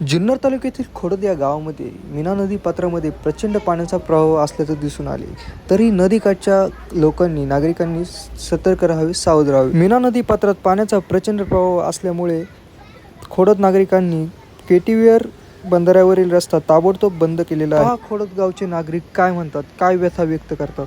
जुन्नर तालुक्यातील खोडद या गावामध्ये मीना नदी पात्रामध्ये प्रचंड पाण्याचा प्रवाह असल्याचं दिसून आले. तरी नदीकाठच्या लोकांनी नागरिकांनी सतर्क राहावे सावध राहावे. मीना नदी पात्रात पाण्याचा प्रचंड प्रवाह असल्यामुळे खोडद नागरिकांनी केटीवेअर बंधाऱ्यावरील रस्ता ताबडतोब बंद केलेला आहे. खोडद गावचे नागरिक काय म्हणतात काय व्यथा व्यक्त करतात?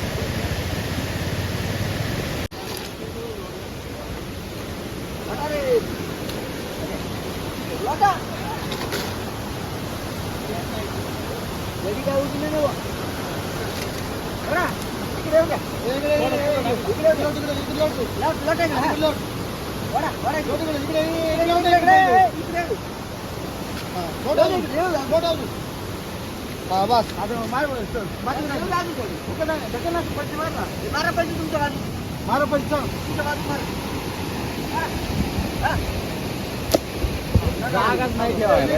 तिथून काय उठली नाही बुवा. बघा, इकडे येऊ द्या. इकडे येऊ द्या. इकडे येऊ द्या. लाट- लाटायचं, हा. वळा, वळा इकडे. इकडे येऊ द्या, इकडे. इकडे येऊ. येऊ द्या, इकडे येऊ द्या. हा, बस. आता मार बरं, चल. बाजूला नाही. येऊ द्या अजून थोडी. उभं नाही, ढकल ना, पलटी मार ना. हे मारा पलटी तुमच्या बाजूला. मारा पलटी, चल. तुमच्या बाजूला मारा. मारा. हा. जागाच नाही ठेवायला.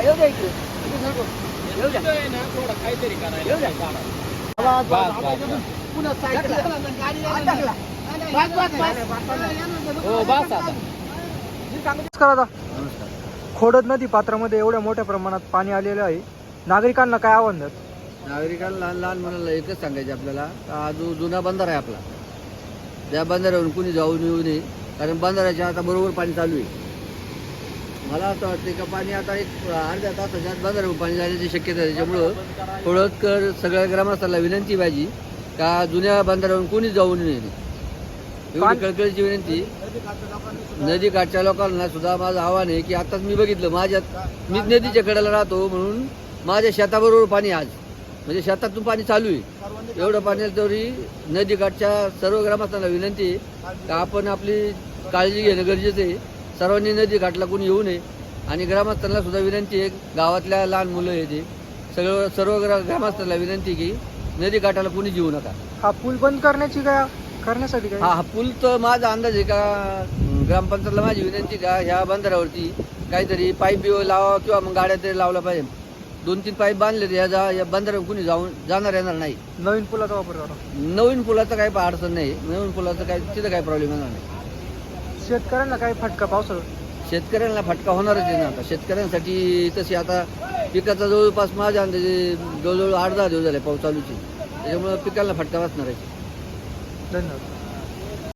येऊ द्या इकडे. येऊ द्या. थोडं काहीतरी करायला येऊ द्या. बस, बस, बस. पुन्हा साईडला. हात टाकला. बस, बस, बस. हो बस आता नमस्कार दादा खोडद नदी पात्रामध्ये एवढ्या मोठ्या प्रमाणात पाणी आलेलं आहे नागरिकांना काय आव्हान? नागरिकांना लहान लहान मुलांना एकच सांगायचे आपल्याला हा जो जुना बंधारा आहे आपला त्या बंधाऱ्यावरून कुणी जाऊन येऊ नये कारण बंधाऱ्याच्या आता बरोबर पाणी चालू आहे. मला असं वाटतं का पाणी आता एक अर्ध्या तासाच्या आत बंधाऱ्यावर पाणी जाण्याची शक्यता आहे. त्याच्यामुळं थोडं सगळ्या ग्रामस्थांना विनंती पाहिजे का जुन्या बंधाऱ्यावरून कोणी जाऊन नये. एवढी कळकळीची विनंती. नदी काठच्या लोकांना सुद्धा माझं आव्हान आहे की आताच मी बघितलं माझ्यात मी नदीच्या कडेला राहतो म्हणून माझ्या शेताबरोबर पाणी आज. म्हणजे शेतातून पाणी चालू आहे. एवढं पाणी तरी नदी काठच्या सर्व ग्रामस्थांना विनंती आहे का आपण आपली काळजी घेणं गरजेचं आहे. सर्वांनी नदी काठला कोणी येऊ नये. आणि ग्रामस्थांना सुद्धा विनंती आहे गावातल्या लहान मुलं आहे ते सगळं सर्व ग्रा ग्रामस्थांना विनंती की नदी काठाला कोणी येऊ नका. हा पूल बंद करण्याची काय करण्यासाठी काय हा हा पूल तर माझा अंदाज आहे का ग्रामपंचायतला माझी विनंती का ह्या बंदरावरती काहीतरी पाईप लावा किंवा मग गाड्या तरी लावला पाहिजे. दोन तीन पाईप बांधले या जा या बंदरावर कुणी जाऊन जाणार येणार नाही. नवीन पुलाचा वापर करा. नवीन पुलाचं काही अडचण नाही. नवीन पुलाचं काही तिथं काही प्रॉब्लेम येणार नाही. शेतकऱ्यांना काय फटका पावसाळा? शेतकऱ्यांना फटका होणारच आहे ना आता. शेतकऱ्यांसाठी तशी आता पिकाचा जवळपास माझ्या अंदाजे जवळजवळ आठ दहा दिवस झाले पाऊस चालूची त्याच्यामुळं पिकांना फटका वाचणार आहे. धन्यवाद.